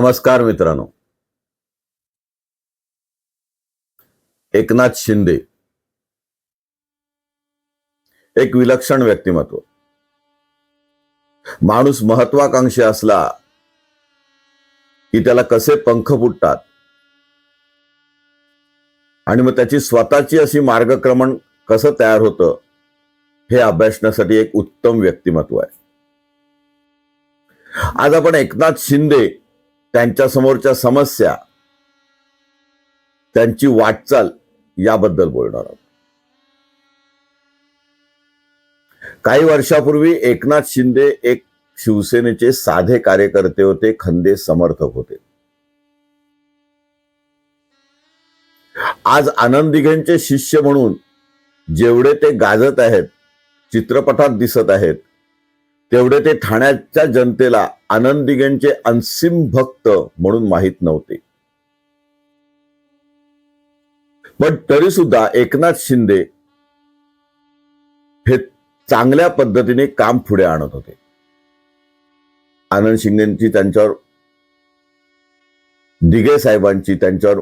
नमस्कार मित्रांनो. एकनाथ शिंदे. एक विलक्षण व्यक्तिमत्व. माणूस महत्वाकांक्षी असला की त्याला कसे पंख फुटतात? आणि मग त्याची स्वतःची अशी मार्गक्रमण कसं तयार होतं? हे अभ्यासण्यासाठी एक उत्तम व्यक्तिमत्व आहे. आज आपण एकनाथ शिंदे त्यांच्या समोरच्या समस्या त्यांची वाटचाल याबद्दल बोलणार आहोत. काही वर्षापूर्वी एकनाथ शिंदे एक शिवसेनेचे साधे कार्यकर्ते होते खंदे समर्थक होते. आज आनंद दिघेंचे शिष्य म्हणून जेवढे ते गाजत आहेत चित्रपटात दिसत आहेत तेवढे ते ठाण्याच्या जनतेला आनंद दिघेंचे अंसिम भक्त म्हणून माहीत नव्हते. पण तरी सुद्धा एकनाथ शिंदे हे चांगल्या पद्धतीने काम पुढे आणत होते. आनंद शिंदेची त्यांच्यावर दिघे साहेबांची त्यांच्यावर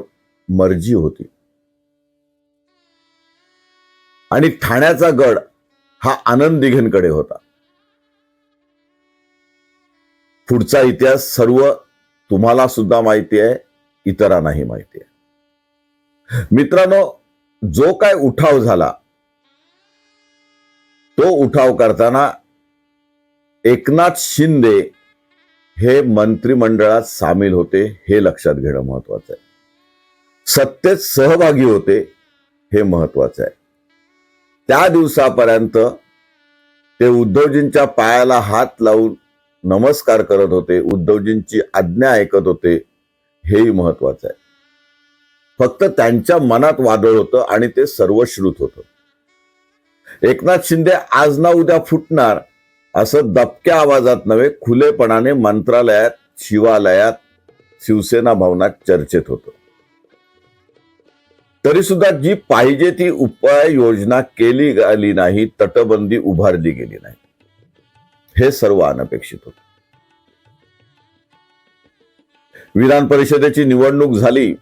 मर्जी होती. आणि ठाण्याचा गड हा आनंद दिघेंकडे होता. पुढचा इतिहास सर्व तुम्हाला सुद्धा माहिती आहे इतरांनाही माहिती आहे. मित्रांनो जो काय उठाव झाला तो उठाव करताना एकनाथ शिंदे हे मंत्रिमंडळात सामील होते हे लक्षात घेणं महत्वाचं आहे. सत्तेत सहभागी होते हे महत्वाचं आहे. त्या दिवसापर्यंत ते उद्धवजींच्या पायाला हात लावून नमस्कार करत होते उद्धवजींची आज्ञा ऐकत होते हेही महत्वाचं आहे. फक्त त्यांच्या मनात वादळ होतं आणि ते सर्वश्रुत होतं. एकनाथ शिंदे आज ना उद्या फुटणार असं दबक्या आवाजात नव्हे खुलेपणाने मंत्रालयात शिवालयात शिवसेना भवनात चर्चेत होतं. तरी सुद्धा जी पाहिजे ती उपाय योजना केली गेली नाही तटबंदी उभारली गेली नाही. हे सर्व अनपेक्षित होत. विधान परिषदेची निवडणूक झाली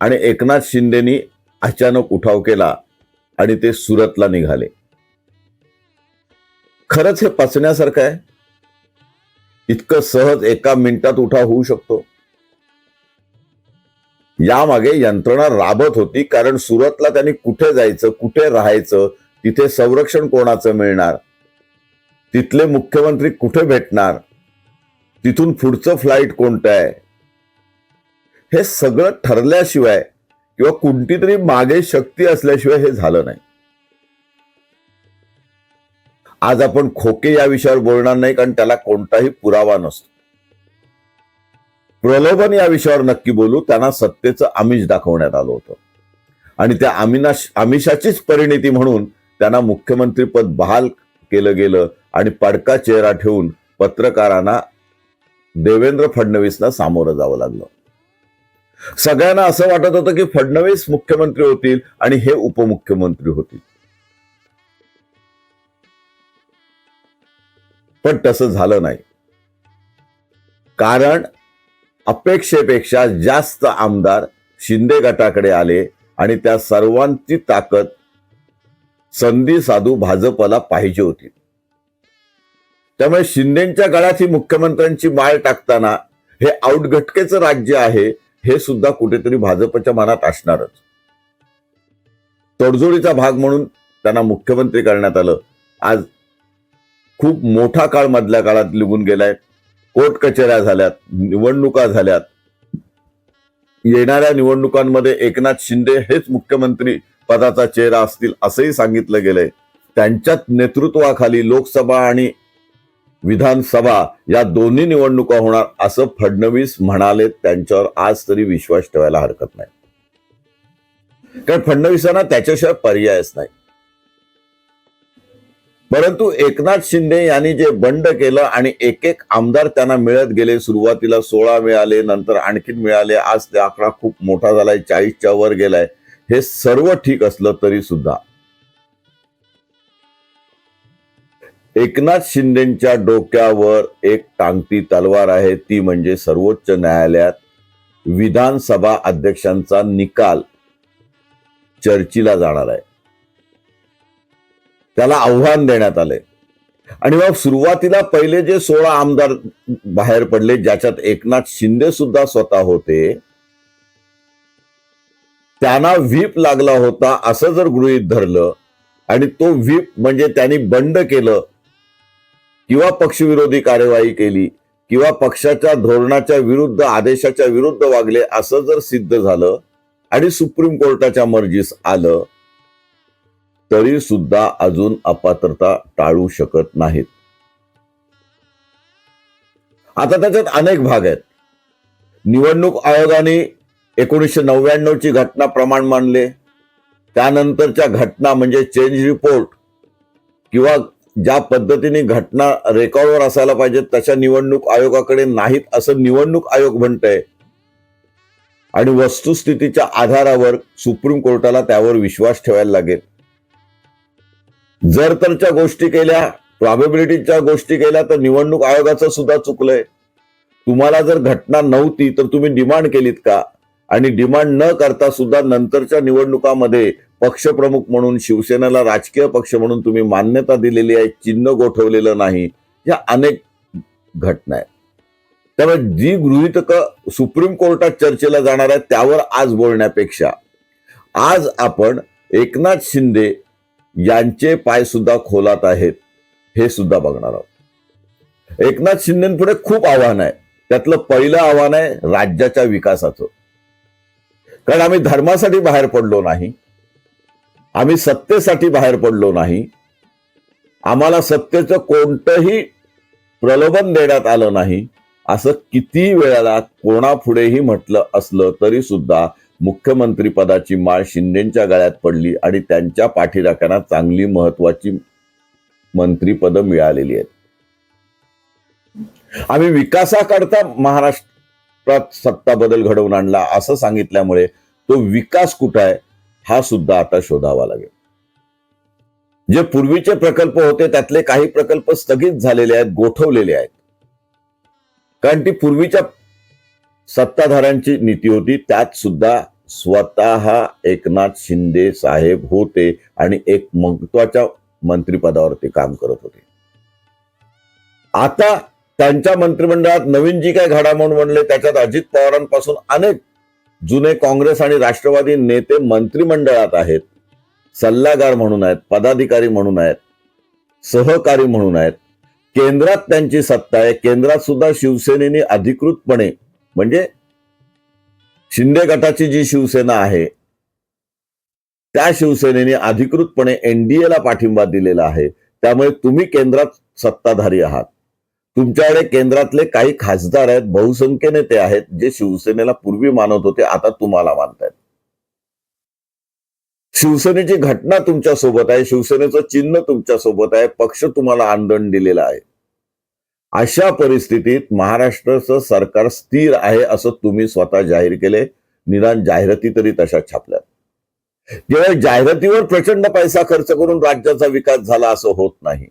आणि एकनाथ शिंदेनी अचानक उठाव केला आणि ते सुरतला निघाले. खरंच हे पचण्यासारखं आहे? इतकं सहज एका मिनिटात उठाव होऊ शकतो? यामागे यंत्रणा राबत होती कारण सुरतला त्यांनी कुठे जायचं कुठे राहायचं तिथे संरक्षण कोणाचं मिळणार? तिथले मुख्यमंत्री कुठे भेटणार? तिथून पुढचं फ्लाईट कोणतं आहे? हे सगळं ठरल्याशिवाय किंवा कोणती तरी मागे शक्ती असल्याशिवाय हे झालं नाही. आज आपण खोके या विषयावर बोलणार नाही कारण त्याला कोणताही पुरावा नसतो. प्रलोभन या विषयावर नक्की बोलू त्यांना सत्तेचं आमिष दाखवण्यात आलं होतं. आणि त्या आमिनाश आमिषाचीच परिणिती म्हणून त्यांना मुख्यमंत्री पद बहाल केलं गेलं आणि पडका चेहरा ठेवून पत्रकारांना देवेंद्र फडणवीसना सामोरं जावं लागलं. सगळ्यांना असं वाटत होतं की फडणवीस मुख्यमंत्री होतील आणि हे उपमुख्यमंत्री होतील. पण तसं झालं नाही. कारण अपेक्षेपेक्षा जास्त आमदार शिंदे गटाकडे आले आणि त्या सर्वांची ताकद संधी साधू भाजपला पाहिजे होती. त्यामुळे शिंदेच्या गळ्यात ही मुख्यमंत्र्यांची माळ टाकताना हे आउटघटकेचं राज्य आहे हे सुद्धा कुठेतरी भाजपच्या मनात असणारच. तडजोडीचा भाग म्हणून त्यांना मुख्यमंत्री करण्यात आलं. आज खूप मोठा काळ मधल्या काळात निघून गेलाय. कोर्ट कचेऱ्या झाल्यात निवडणुका झाल्यात. येणाऱ्या निवडणुकांमध्ये एकनाथ शिंदे हेच मुख्यमंत्री पदाचा चेहरा असतील असंही सांगितलं गेलंय. त्यांच्याच नेतृत्वाखाली लोकसभा आणि विधानसभा या दोन्ही निवडणुका होणार असं फडणवीस म्हणाले. त्यांच्यावर आज तरी विश्वास ठेवायला हरकत नाही. कारण फडणवीसांना त्याच्याशिवाय पर्यायच नाही. परंतु एकनाथ शिंदे यांनी जे बंड केलं आणि एक एक आमदार त्यांना मिळत गेले सुरुवातीला सोळा मिळाले नंतर आणखीन मिळाले आज ते आकडा खूप मोठा झालाय चाळीसच्या वर गेलाय. हे सर्व ठीक असलं तरी सुद्धा एकनाथ शिंदेच्या डोक्यावर एक टांगती तलवार आहे ती म्हणजे सर्वोच्च न्यायालयात विधानसभा अध्यक्षांचा निकाल चर्चीला जाणार आहे. त्याला आव्हान देण्यात आले आणि मग सुरुवातीला पहिले जे सोळा आमदार बाहेर पडले ज्याच्यात एकनाथ शिंदे सुद्धा स्वतः होते त्यांना व्हीप लागला होता असं जर गृहीत धरलं आणि तो व्हीप म्हणजे त्यांनी बंड केलं किंवा पक्षविरोधी कार्यवाही केली किंवा पक्षाच्या धोरणाच्या विरुद्ध आदेशाच्या विरुद्ध वागले असं जर सिद्ध झालं आणि सुप्रीम कोर्टाच्या मर्जीस आलं तरी सुद्धा अजून अपात्रता टाळू शकत नाहीत. आता त्याच्यात अनेक भाग आहेत. निवडणूक आयोगाने एकोणीसशे नव्याण्णवची घटना प्रमाण मानले. त्यानंतरच्या घटना म्हणजे चेंज रिपोर्ट किंवा ज्या पद्धतीने घटना रेकॉर्डवर असायला पाहिजेत तशा निवडणूक आयोगाकडे नाहीत असं निवडणूक आयोग म्हणतंय. आणि वस्तुस्थितीच्या आधारावर सुप्रीम कोर्टाला त्यावर विश्वास ठेवायला लागेल. जर तरच्या गोष्टी केल्या प्रॉबेबिलिटीच्या गोष्टी केल्या तर निवडणूक आयोगाचं सुद्धा चुकलंय. तुम्हाला जर घटना नव्हती तर तुम्ही डिमांड केलीत का? आणि डिमांड न करता सुद्धा नंतरच्या निवडणुकामध्ये पक्षप्रमुख म्हणून शिवसेनेला राजकीय पक्ष म्हणून तुम्ही मान्यता दिलेली आहे चिन्ह गोठवलेलं नाही या अनेक घटना आहेत. त्यामुळे जी गृहितक सुप्रीम कोर्टात चर्चेला जाणार आहेत त्यावर आज बोलण्यापेक्षा आज आपण एकनाथ शिंदे यांचे पाय सुद्धा खोलात आहेत हे सुद्धा बघणार आहोत. एकनाथ शिंदेपुढे खूप आव्हान आहे. त्यातलं पहिलं आव्हान आहे राज्याच्या विकासाचं. कारण आम्ही धर्मासाठी बाहेर पडलो नाही. आम्ही सत्तेसाठी बाहेर पडलो नाही. आम्हाला सत्तेचं कोणतंही प्रलोभन देण्यात आलं नाही. असं किती वेळाला कोणापुढेही म्हटलं असलं तरी सुद्धा मुख्यमंत्री पदाची माळ शिंदेच्या गळ्यात पडली आणि त्यांच्या पाठीराखांना चांगली महत्वाची मंत्रीपदं मिळालेली आहेत. आम्ही विकासाकरता महाराष्ट्रात सत्ता बदल घडवून आणला असं सांगितल्यामुळे तो विकास कुठं आहे हा सुद्धा आता शोधावा लागेल. जे पूर्वीचे प्रकल्प होते त्यातले काही प्रकल्प स्थगित झालेले आहेत गोठवलेले आहेत. कारण ती पूर्वीच्या सत्ताधाऱ्यांची नीती होती त्यात सुद्धा स्वतः एकनाथ शिंदे साहेब होते आणि एक महत्त्वाच्या मंत्रिपदावर ते काम करत होते. आता त्यांच्या मंत्रिमंडळात नवीन जी काही घडामोड म्हणले त्याच्यात अजित पवारांपासून अनेक जुने काँग्रेस आणि राष्ट्रवादी नेते मंत्रिमंडळात आहेत सल्लागार म्हणून आहेत पदाधिकारी म्हणून आहेत सहकारी म्हणून आहेत. केंद्रात त्यांची सत्ता आहे. केंद्रात सुद्धा शिवसेनेने अधिकृतपणे म्हणजे शिंदे गटाची जी शिवसेना आहे त्या शिवसेनेने अधिकृतपणे एनडीएला पाठिंबा दिलेला आहे. त्यामुळे तुम्ही केंद्रात सत्ताधारी आहात. तुमच्याकडे केंद्रातले काही खासदार आहेत बहुसंख्येने ते आहेत जे शिवसेनेला पूर्वी मानत होते आता तुम्हाला मानतायत. शिवसेनेची घटना तुमच्यासोबत आहे शिवसेनेचं चिन्ह तुमच्यासोबत आहे पक्ष तुम्हाला आंदोलन दिलेला आहे. अशा परिस्थितीत महाराष्ट्राचं सरकार स्थिर आहे असं तुम्ही स्वतः जाहीर केले निदान जाहिराती तरी तशा छापल्यात. जेव्हा जाहिरातीवर प्रचंड पैसा खर्च करून राज्याचा विकास झाला असं होत नाही.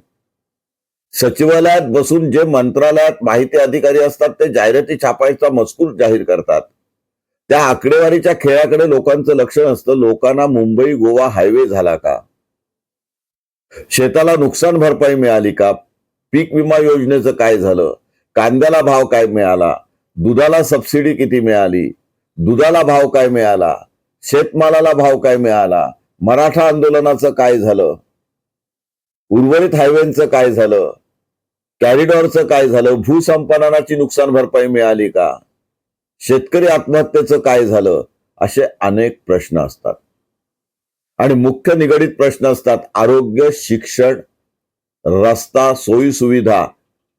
सचिवालयात बसून जे मंत्रालयात माहिती अधिकारी असतात ते जाहिराती छापायचा मजकूर जाहीर करतात. त्या आकडेवारीच्या खेळाकडे लोकांचं लक्ष नसतं. लोकांना मुंबई गोवा हायवे झाला का? शेताला नुकसान भरपाई मिळाली का? पीक विमा योजनेचं काय झालं? कांद्याला भाव काय मिळाला? दुधाला सबसिडी किती मिळाली? दुधाला भाव काय मिळाला? शेतमालाला भाव काय मिळाला? मराठा आंदोलनाचं काय झालं? उर्वरित हायवेचं काय झालं? कॅरिडॉरचं काय झालं? भूसंपादनाची नुकसान भरपाई मिळाली का? शेतकरी आत्महत्येचं काय झालं? असे अनेक प्रश्न असतात. आणि मुख्य निगडीत प्रश्न असतात आरोग्य शिक्षण रस्ता सोयी सुविधा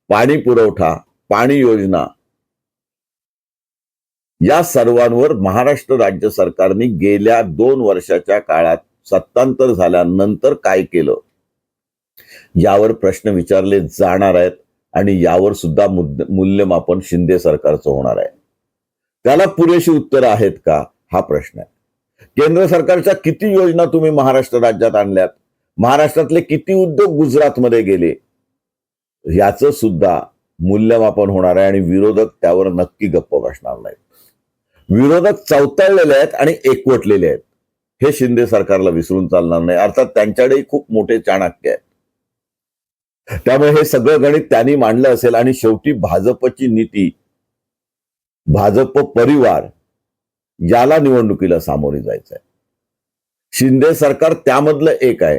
पाणी पुरवठा पाणी योजना. या सर्वांवर महाराष्ट्र राज्य सरकारने गेल्या दोन वर्षाच्या काळात सत्तांतर झाल्यानंतर काय केलं? यावर प्रश्न विचारले जाणार आहेत आणि यावर सुद्धा मूल्यमापन शिंदे सरकारचं होणार आहे. त्याला पुरेशी उत्तरं आहेत का? हा प्रश्न आहे. केंद्र सरकारच्या किती योजना तुम्ही महाराष्ट्र राज्यात आणल्यात? महाराष्ट्रातले किती उद्योग गुजरातमध्ये गेले? याचं सुद्धा मूल्यमापन होणार आहे आणि विरोधक त्यावर नक्की गप्प बसणार नाहीत. विरोधक चौताळलेले आहेत आणि एकवटलेले आहेत. हे शिंदे सरकारला विसरून चालणार नाही. अर्थात त्यांच्याकडेही खूप मोठे चाणक्य आहेत. त्यामुळे हे सगळं गणित त्यांनी मांडलं असेल आणि शेवटी भाजपची नीती भाजप परिवार याला निवडणुकीला सामोरे जायचं आहे शिंदे सरकार त्यामधलं एक आहे.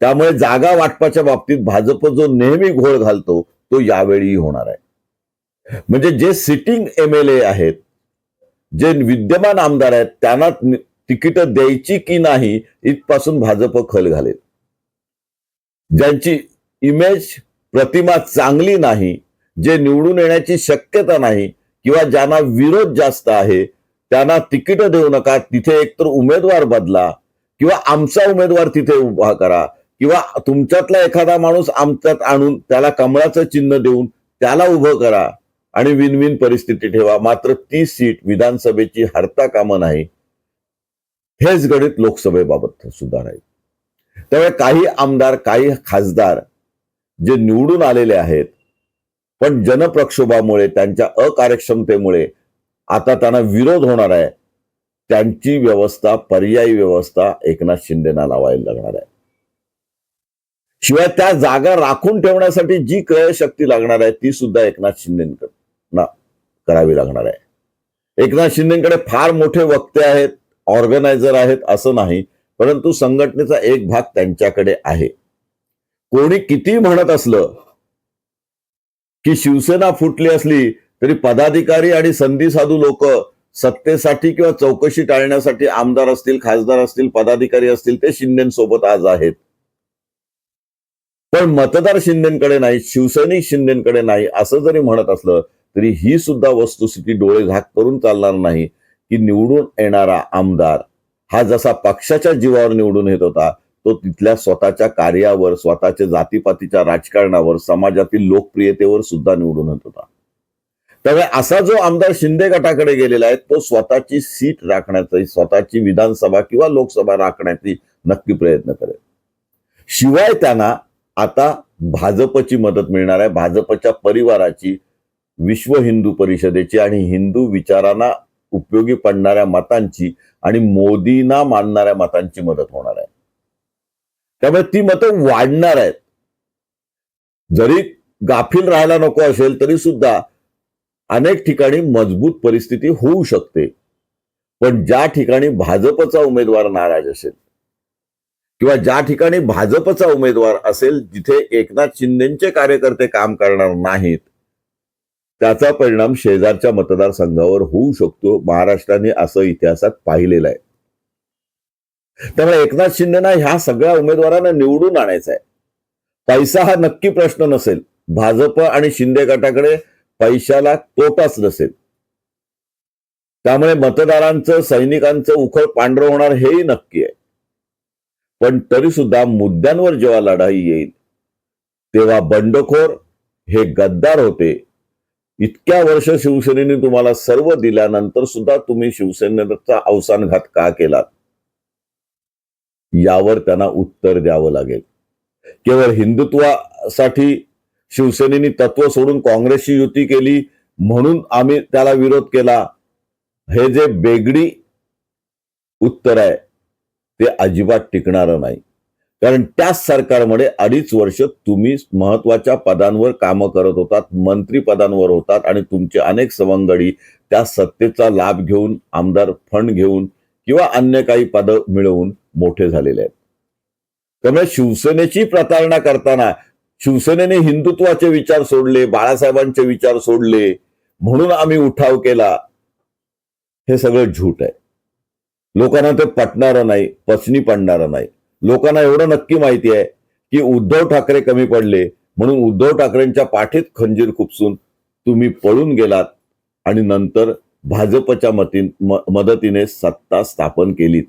त्यामुळे जागा वाटपाच्या बाबतीत भाजप जो नेहमी घोळ घालतो तो यावेळी होणार आहे. म्हणजे जे सिटिंग एम एल ए आहेत जे विद्यमान आमदार आहेत त्यांना तिकीट द्यायची की नाही इथपासून भाजप खल घालेल. ज्यांची इमेज प्रतिमा चांगली नाही जे निवडून येण्याची शक्यता नाही किंवा ज्यांना विरोध जास्त आहे त्यांना तिकीट देऊ नका तिथे एकतर उमेदवार बदला किंवा आमचा उमेदवार तिथे उभा करा किंवा तुमच्यातला एखादा माणूस आमच्यात आणून त्याला कमळाचं चिन्ह देऊन त्याला उभं करा आणि विनविन परिस्थिती ठेवा. मात्र ती सीट विधानसभेची हरता कामं नाही. हेच गणित लोकसभेबाबत सुद्धा नाही त्यामुळे काही आमदार काही खासदार जे निवडून आलेले आहेत पण जनप्रक्षोभामुळे त्यांच्या अकार्यक्षमतेमुळे आता त्यांना विरोध होणार आहे. त्यांची व्यवस्था पर्यायी व्यवस्था एकनाथ शिंदेना लावायला लागणार आहे. शिवाय त्या जागा राखून ठेवण्यासाठी जी क्रयशक्ती लागणार आहे ती सुद्धा एकनाथ शिंदेना करावी लागणार आहे. एकनाथ शिंदेकडे फार मोठे वक्ते आहेत ऑर्गनायझर आहेत असं नाही परंतु संघटनेचा एक भाग त्यांच्याकडे आहे. कोणी किती म्हणत असलं की शिवसेना फुटली असली तरी पदाधिकारी आणि संधी साधू लोक सत्तेसाठी किंवा चौकशी टाळण्यासाठी आमदार असतील खासदार असतील पदाधिकारी असतील ते शिंदेसोबत आज आहेत. पण मतदार शिंदेकडे नाही शिवसैनिक शिंदेकडे नाही असं जरी म्हणत असलं तरी ही सुद्धा वस्तुस्थिती डोळे झाक करून चालणार नाही की निवडून येणारा आमदार हा जसा पक्षाच्या जीवावर निवडून येत होता तो तिथल्या स्वतःच्या कार्यावर स्वतःच्या जातीपातीच्या राजकारणावर समाजातील लोकप्रियतेवर सुद्धा निवडून येत होता. त्यामुळे असा जो आमदार शिंदे गटाकडे गेलेला आहे तो स्वतःची सीट राखण्याचा स्वतःची विधानसभा किंवा लोकसभा राखण्याची नक्की प्रयत्न करेल. शिवाय त्यांना आता भाजपची मदत मिळणार आहे. भाजपच्या परिवाराची विश्व हिंदू परिषदेची आणि हिंदू विचारांना उपयोगी पडणाऱ्या मतांची आणि मोदींना मानणाऱ्या मतांची मदत होणार आहे. त्यामुळे ती मतं वाढणार आहेत. जरी गाफील राहायला नको असेल तरी सुद्धा अनेक ठिकाणी मजबूत परिस्थिती होऊ शकते. पण ज्या ठिकाणी भाजपचा उमेदवार नाराज असेल किंवा ज्या ठिकाणी भाजपचा उमेदवार असेल जिथे एकनाथ शिंदेचे कार्यकर्ते काम करणार नाहीत त्याचा परिणाम शेजारच्या मतदारसंघावर होऊ शकतो. महाराष्ट्राने असं इतिहासात पाहिलेलं आहे. त्यामुळे एकनाथ शिंदेना ह्या सगळ्या उमेदवारांना निवडून आणायचा आहे पैसा हा नक्की प्रश्न नसेल. भाजप आणि शिंदे गटाकडे पैशाला तोटाच नसेल. त्यामुळे मतदारांचं सैनिकांचं उखळ पांढरं होणार हेही नक्की आहे. पण तरी सुद्धा मुद्द्यांवर जेव्हा लढाई येईल तेव्हा बंडखोर हे गद्दार होते. इतक्या वर्ष शिवसेनेने तुम्हाला सर्व दिल्यानंतर सुद्धा तुम्ही शिवसेनेचा अवसानघात का केलात? यावर त्यांना उत्तर द्यावं लागेल. केवळ हिंदुत्वासाठी शिवसेनेने तत्व सोडून काँग्रेसशी युती केली म्हणून आम्ही त्याला विरोध केला हे जे बेगडी उत्तर आहे ते अजिबात टिकणारं नाही. कारण त्याच सरकारमध्ये अडीच वर्ष तुम्ही महत्त्वाच्या पदांवर कामं करत होतात मंत्री पदांवर होतात आणि तुमचे अनेक सवंगडी त्या सत्तेचा लाभ घेऊन आमदार फंड घेऊन किंवा अन्य काही पदं मिळवून मोठे झालेले आहेत. त्यामुळे शिवसेनेची प्रतारणा करताना शिवसेनेने हिंदुत्वाचे विचार सोडले बाळासाहेबांचे विचार सोडले म्हणून आम्ही उठाव केला हे सगळं झूट आहे. लोकांना ते पटणारं नाही पचनी पडणारं नाही. लोकांना एवढं नक्की माहिती आहे की उद्धव ठाकरे कमी पडले म्हणून उद्धव ठाकरेंच्या पाठीत खंजीर खुपसून तुम्ही पळून गेलात आणि नंतर भाजपच्या मतीन मदतीने सत्ता स्थापन केलीत.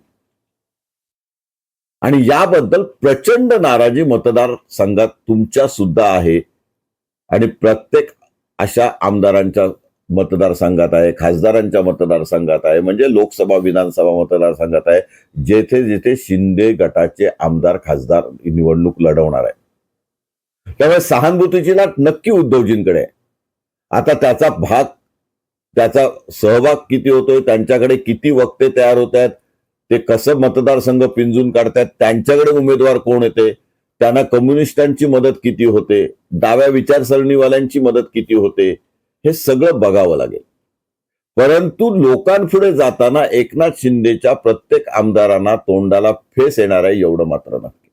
आणि याबद्दल प्रचंड नाराजी मतदार संघात तुमच्या सुद्धा आहे. आणि प्रत्येक अशा आमदारांच्या मतदारसंघात आहे खासदारांच्या मतदारसंघात आहे म्हणजे लोकसभा विधानसभा मतदारसंघात आहे जेथे जेथे शिंदे गटाचे आमदार खासदार निवडणूक लढवणार आहे. त्यामुळे सहानुभूतीची लाट नक्की उद्धवजींकडे आहे. आता त्याचा भाग त्याचा सहभाग किती होतोय त्यांच्याकडे किती वक्ते तयार होत आहेत ते कसं मतदारसंघ पिंजून काढतायत त्यांच्याकडे उमेदवार कोण येते त्यांना कम्युनिस्टांची मदत किती होते डाव्या विचारसरणीवाल्यांची मदत किती होते हे सगळं बघावं लागेल. परंतु लोकांपुढे जाताना एकनाथ शिंदेच्या प्रत्येक आमदारांना तोंडाला फेस येणार आहे एवढं मात्र नक्की.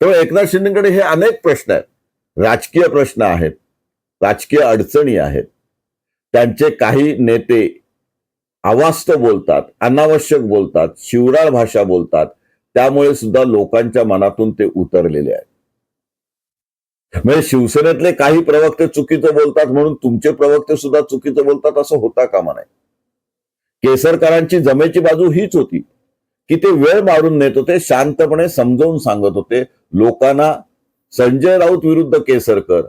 त्यामुळे एकनाथ शिंदेकडे हे अनेक प्रश्न आहेत. राजकीय प्रश्न आहेत राजकीय अडचणी आहेत. त्यांचे काही नेते अवास्तव बोलतात अनावश्यक बोलतात शिवराळ भाषा बोलतात. त्यामुळे सुद्धा लोकांच्या मनातून ते उतरलेले आहेत. म्हणजे शिवसेनेतले काही प्रवक्ते चुकीचं बोलतात म्हणून तुमचे प्रवक्ते सुद्धा चुकीचं बोलतात असं होता कामा नये. केसरकरांची जमेची बाजू हीच होती. की ते वेळ मारून नेत होते शांतपणे समजावून सांगत होते लोकांना संजय राऊत विरुद्ध केसरकर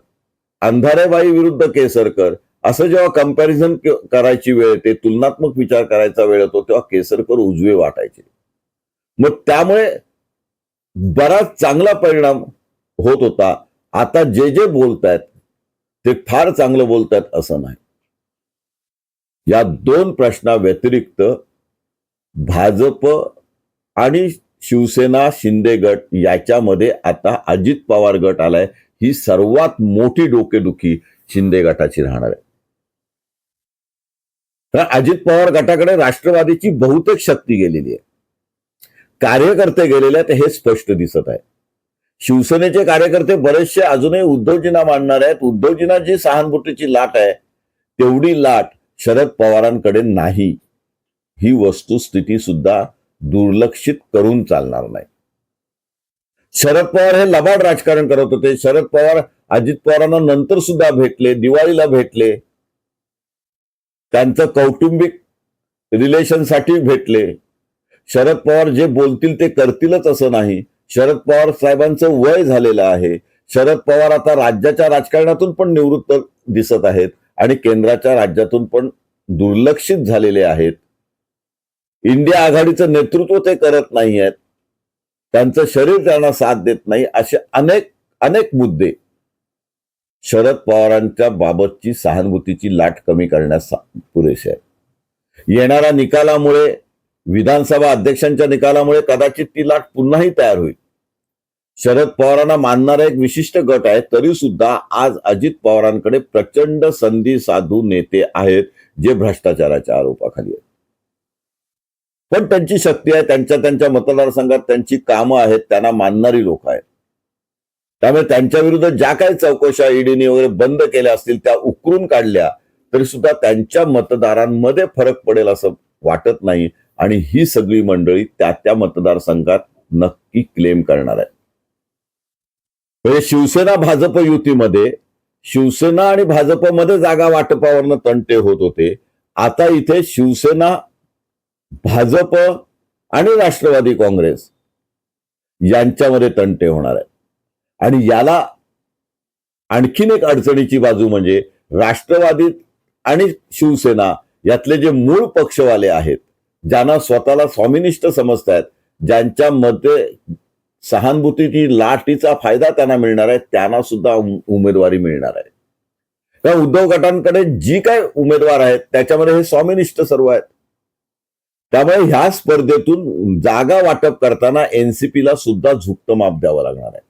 अंधारेबाई विरुद्ध केसरकर असं जेव्हा कंपॅरिझन करायची वेळ येते तुलनात्मक विचार करायचा वेळ येतो तेव्हा केसरकर उजवे वाटायचे. मग त्यामुळे बराच चांगला परिणाम होत होता. आता जे जे बोलतायत ते फार चांगलं बोलतायत असं नाही. या दोन प्रश्ना व्यतिरिक्त भाजप आणि शिवसेना शिंदे गट याच्यामध्ये आता अजित पवार गट आलाय. ही सर्वात मोठी डोकेदुखी शिंदे गटाची राहणार आहे. तर अजित पवार गटाकडे राष्ट्रवादीची बहुतेक शक्ती गेलेली आहे. कार्यकर्ते गेलेले आहेत हे स्पष्ट दिसत आहे. शिवसेनेचे कार्यकर्ते बरेचसे अजूनही उद्धवजींना मानणार आहेत. उद्धवजींना जी सहानुभूतीची लाट आहे तेवढी लाट शरद पवारांकडे नाही. ही वस्तुस्थिती सुद्धा दुर्लक्षित करून चालणार नाही. शरद पवार हे लबाड राजकारण करत होते. शरद पवार अजित पवारांना नंतर सुद्धा भेटले दिवाळीला भेटले. त्यांचं कौटुंबिक रिलेशनसाठी भेटले. शरद पवार जे बोलतील ते करतीलच असं नाही. शरद पवार साहेबांचं वय झालेलं आहे. शरद पवार आता राज्याच्या राजकारणातून पण निवृत्त दिसत आहेत आणि केंद्राच्या राज्यातून पण दुर्लक्षित झालेले आहेत. इंडिया आघाडीचं नेतृत्व ते करत नाही आहेत. त्यांचं शरीर त्यांना साथ देत नाही असे अनेक अनेक मुद्दे. शरद पवारांच्या बाबतची सहानुभूतीची लाट कमी करण्यास पुरेसे आहे. येणाऱ्या निकालामुळे विधानसभा अध्यक्षांच्या निकालामुळे कदाचित ती लाट पुन्हाही तयार होईल. शरद पवारांना मानणारा एक विशिष्ट गट आहे तरी सुद्धा आज अजित पवारांकडे प्रचंड संधी साधू नेते आहेत जे भ्रष्टाचाराच्या आरोपाखाली आहेत. पण त्यांची शक्ती आहे त्यांच्या त्यांच्या मतदारसंघात त्यांची कामं आहेत त्यांना मानणारी लोक आहेत. त्यामुळे त्यांच्या विरुद्ध ज्या काही चौकशा ईडीने वगैरे बंद केल्या असतील त्या उकरून काढल्या तरी सुद्धा त्यांच्या मतदारांमध्ये फरक पडेल असं वाटत नाही. आणि ही सगळी मंडळी त्या त्या मतदारसंघात नक्की क्लेम करणार आहे म्हणजे शिवसेना भाजप युतीमध्ये शिवसेना आणि भाजपमध्ये जागा वाटपावरनं तंटे होत होते. आता इथे शिवसेना भाजप आणि राष्ट्रवादी काँग्रेस यांच्यामध्ये तंटे होणार आहे आणि याला आणखीन एक अडचणीची बाजू म्हणजे राष्ट्रवादीत आणि शिवसेना यातले जे मूळ पक्षवाले आहेत ज्यांना स्वतःला स्वामिनिष्ठ समजतायत ज्यांच्या मध्ये सहानुभूतीची लाटीचा फायदा त्यांना मिळणार आहे त्यांना सुद्धा उमेदवारी मिळणार आहे. त्या उद्धव गटांकडे जी काय उमेदवार आहेत त्याच्यामध्ये हे स्वामिनिष्ठ सर्व आहेत. त्यामुळे ह्या स्पर्धेतून जागा वाटप करताना एनसीपीला सुद्धा झुकतं माप द्यावं लागणार आहे.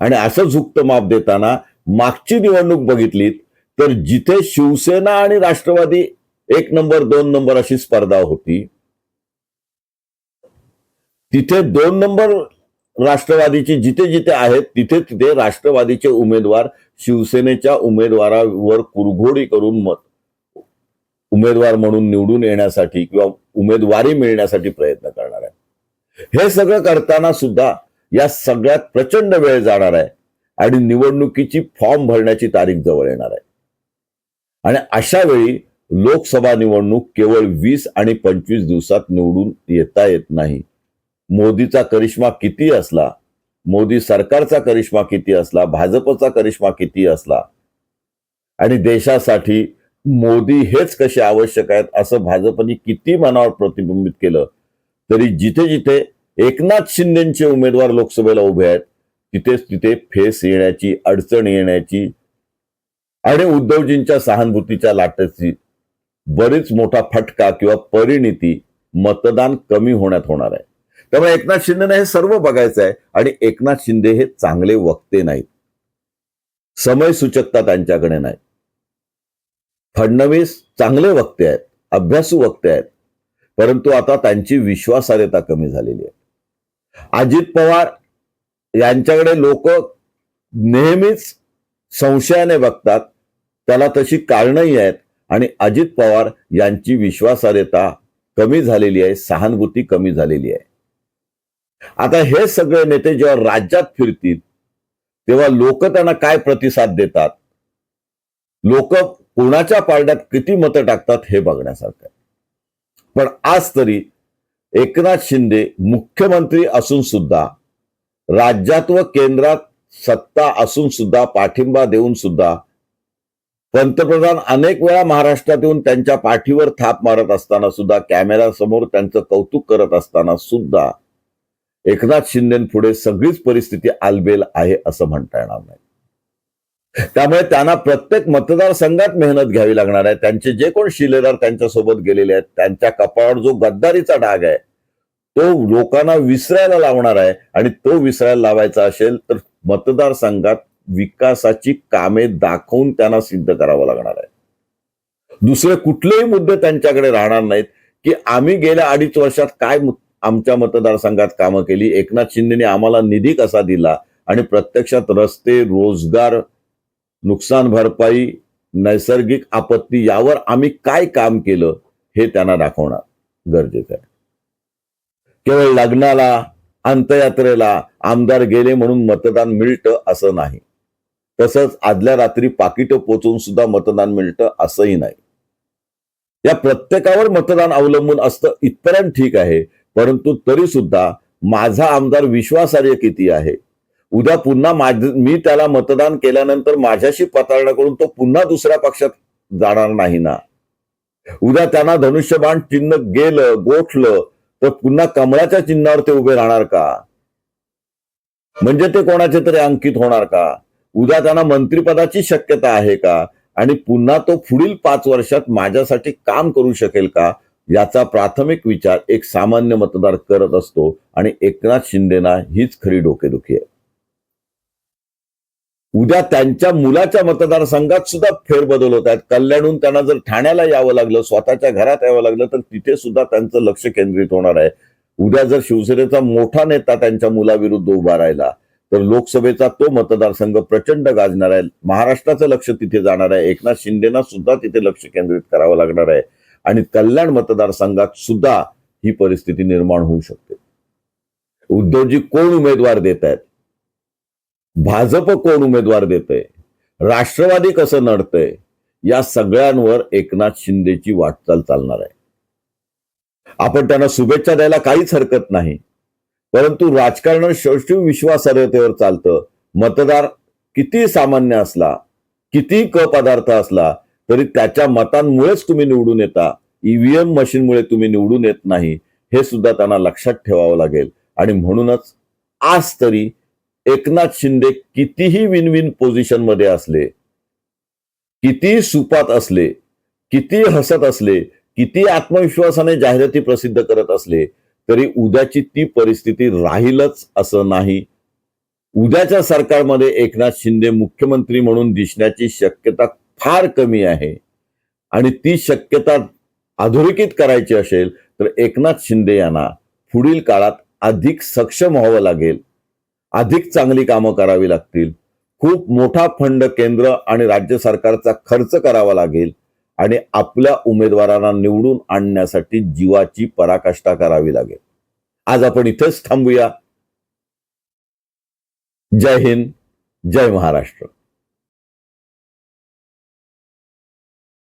आणि असं झुकतं माप देताना मागची निवडणूक बघितलीत तर जिथे शिवसेना आणि राष्ट्रवादी एक नंबर दोन नंबर अशी स्पर्धा होती तिथे दोन नंबर राष्ट्रवादीची जिथे जिथे आहेत तिथे तिथे राष्ट्रवादीचे उमेदवार शिवसेनेच्या उमेदवारावर कुरघोडी करून मत उमेदवार म्हणून निवडून येण्यासाठी किंवा उमेदवारी मिळण्यासाठी प्रयत्न करणार. आहे हे सगळं करताना सुद्धा या सगळ्यात प्रचंड वेळ जाणार आहे आणि निवडणुकीची फॉर्म भरण्याची तारीख जवळ येणार आहे. आणि अशा वेळी लोकसभा निवडणूक केवळ वीस आणि पंचवीस दिवसात निवडून येता येत नाही. मोदीचा करिश्मा किती असला मोदी सरकारचा करिश्मा किती असला भाजपचा करिश्मा किती असला आणि देशासाठी मोदी हेच कसे आवश्यक आहेत असं भाजपने किती मनावर प्रतिबिंबित केलं तरी जिथे जिथे एकनाथ शिंदेचे उमेदवार लोकसभेला उभे आहेत. तिथेच तिथे फेस येण्याची अडचण येण्याची आणि उद्धवजींच्या सहानुभूतीच्या लाटेची बरीच मोठा फटका किंवा परिणिती मतदान कमी होण्यात होणार आहे. त्यामुळे एकनाथ शिंदेने हे सर्व बघायचं आहे आणि एकनाथ शिंदे हे चांगले वक्ते नाहीत. समय सूचकता त्यांच्याकडे नाही. फडणवीस चांगले वक्ते आहेत अभ्यासू वक्ते आहेत. परंतु आता त्यांची विश्वासार्हता कमी झालेली आहे. अजित पवार यांच्याकडे लोक नेहमीच संशयाने बघतात. त्याला तशी कारणही आहेत. आणि अजित पवार यांची विश्वासार्हता कमी झालेली आहे. सहानुभूती कमी झालेली आहे. आता हे सगळे नेते जेव्हा राज्यात फिरतील तेव्हा लोक त्यांना काय प्रतिसाद देतात? लोक कोणाच्या पारड्यात किती मतं टाकतात हे बघण्यासारखं आहे. पण आज तरी एकनाथ शिंदे मुख्यमंत्री असून सुद्धा राज्यात व केंद्रात सत्ता असून सुद्धा पाठिंबा देऊन सुद्धा पंतप्रधान अनेक वेळा महाराष्ट्रात येऊन त्यांच्या पाठीवर थाप मारत असताना सुद्धा कॅमेऱ्यासमोर त्यांचं कौतुक करत असताना सुद्धा एकनाथ शिंदेपुढे सगळीच परिस्थिती आलबेल आहे असं म्हणता येणार नाही. त्यामुळे त्यांना प्रत्येक मतदारसंघात मेहनत घ्यावी लागणार आहे. त्यांचे जे कोण शिलेदार त्यांच्यासोबत गेलेले आहेत त्यांच्या कपाळावर जो गद्दारीचा डाग आहे तो लोकांना विसरायला लावणार आहे. आणि तो विसरायला लावायचा असेल तर मतदारसंघात विकासाची कामे दाखवून त्यांना सिद्ध करावं लागणार आहे. दुसरे कुठलेही मुद्दे त्यांच्याकडे राहणार नाहीत की आम्ही गेल्या अडीच वर्षात काय आमच्या मतदारसंघात कामं केली? एकनाथ शिंदेने आम्हाला निधी कसा दिला? आणि प्रत्यक्षात रस्ते रोजगार नुकसान भरपाई नैसर्गिक आपत्ती यावर आम्ही काय काम केलं हे त्यांना दाखवणार गरजेचं आहे. केवळ लग्नाला अंत्ययात्रेला आमदार गेले म्हणून मतदान मिळतं असं नाही. तसंच आदल्या रात्री पाकिटं पोचवून सुद्धा मतदान मिळतं असंही नाही. या प्रत्येकावर मतदान अवलंबून असतं इतपर्यंत ठीक आहे परंतु तरी सुद्धा माझा आमदार विश्वासार्ह किती आहे? उद्या पुन्हा माझ मी त्याला मतदान केल्यानंतर माझ्याशी पताळणा करून तो पुन्हा दुसऱ्या पक्षात जाणार नाही ना. उद्या त्यांना धनुष्यबाण चिन्ह गेलं गोठलं तर पुन्हा कमळाच्या चिन्हावर ते उभे राहणार का? म्हणजे ते कोणाचे तरी अंकित होणार का? उद्या त्यांना मंत्रिपदाची शक्यता आहे का? आणि पुन्हा तो पुढील पाच वर्षात माझ्यासाठी काम करू शकेल का? याचा प्राथमिक विचार एक सामान्य मतदार करत असतो आणि एकनाथ शिंदेना हीच खरी डोकेदुखी आहे. उद्या त्यांच्या मुलाच्या मतदारसंघात सुद्धा फेरबदल होत आहेत. कल्याणहून त्यांना जर ठाण्याला यावं लागलं स्वतःच्या घरात यावं लागलं तर तिथे सुद्धा त्यांचं लक्ष केंद्रित होणार आहे. उद्या जर शिवसेनेचा मोठा नेता त्यांच्या मुलाविरुद्ध उभा राहिला तर लोकसभेचा तो मतदारसंघ प्रचंड गाजणार आहे. महाराष्ट्राचं लक्ष तिथे जाणार आहे. एकनाथ शिंदेना सुद्धा तिथे लक्ष केंद्रित करावं लागणार आहे. आणि कल्याण मतदारसंघात सुद्धा ही परिस्थिती निर्माण होऊ शकते. उद्धवजी कोण उमेदवार देत आहेत? भाजप कोण उमेदवार देतय? राष्ट्रवादी कसं नडतंय? या सगळ्यांवर एकनाथ शिंदेची वाटचाल चालणार आहे. आपण त्यांना शुभेच्छा द्यायला काहीच हरकत नाही. परंतु राजकारण शेवटी विश्वासार्हतेवर चालतं. मतदार किती सामान्य असला किती क पदार्थ असला तरी त्याच्या मतांमुळेच तुम्ही निवडून येता. ईव्हीएम मशीनमुळे तुम्ही निवडून येत नाही. हे सुद्धा त्यांना लक्षात ठेवावं लागेल. आणि म्हणूनच आज तरी एकनाथ शिंदे कितीही विन विन पोझिशनमध्ये असले किती सुपात असले किती हसत असले किती आत्मविश्वासाने जाहिराती प्रसिद्ध करत असले तरी उद्याची ती परिस्थिती राहीलच असं नाही. उद्याच्या सरकारमध्ये एकनाथ शिंदे मुख्यमंत्री म्हणून दिसण्याची शक्यता फार कमी आहे. आणि ती शक्यता अधोरेखित करायची असेल तर एकनाथ शिंदे यांना पुढील काळात अधिक सक्षम व्हावं लागेल. अधिक चांगली कामं करावी लागतील. खूप मोठा फंड केंद्र आणि राज्य सरकारचा खर्च करावा लागेल आणि आपल्या उमेदवारांना निवडून आणण्यासाठी जीवाची पराकाष्ठा करावी लागेल. आज आपण इथंच थांबूया. जय हिंद जय महाराष्ट्र.